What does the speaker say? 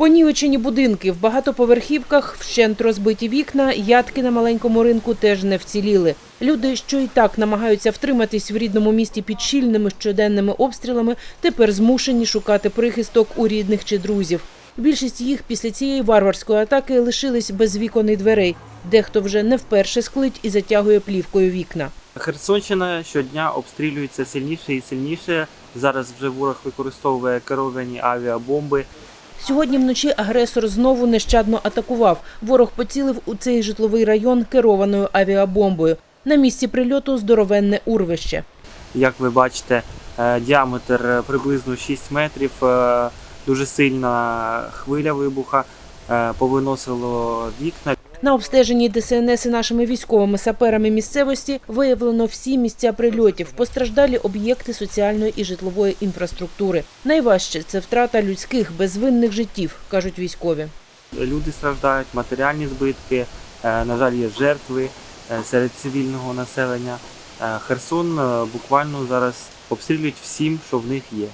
Понівечені будинки в багатоповерхівках, вщент розбиті вікна, ядки на маленькому ринку теж не вціліли. Люди, що і так намагаються втриматись в рідному місті під щільними щоденними обстрілами, тепер змушені шукати прихисток у рідних чи друзів. Більшість їх після цієї варварської атаки лишились без вікон і дверей. Дехто вже не вперше склить і затягує плівкою вікна. Херсонщина щодня обстрілюється сильніше і сильніше. Зараз вже ворог використовує керовані авіабомби. Сьогодні вночі агресор знову нещадно атакував. Ворог поцілив у цей житловий район керованою авіабомбою. На місці прильоту здоровенне урвище. Як ви бачите, е, діаметр е, приблизно 6 метрів. е, Дуже сильна хвиля вибуха повиносило вікна. На обстеженні ДСНС і нашими військовими саперами місцевості виявлено всі місця прильотів, постраждалі об'єкти соціальної і житлової інфраструктури. Найважче це втрата людських безвинних життів, кажуть військові. Люди страждають, матеріальні збитки. е, На жаль, є жертви е, серед цивільного населення. Е, Херсон буквально зараз обстрілюють всім, що в них є.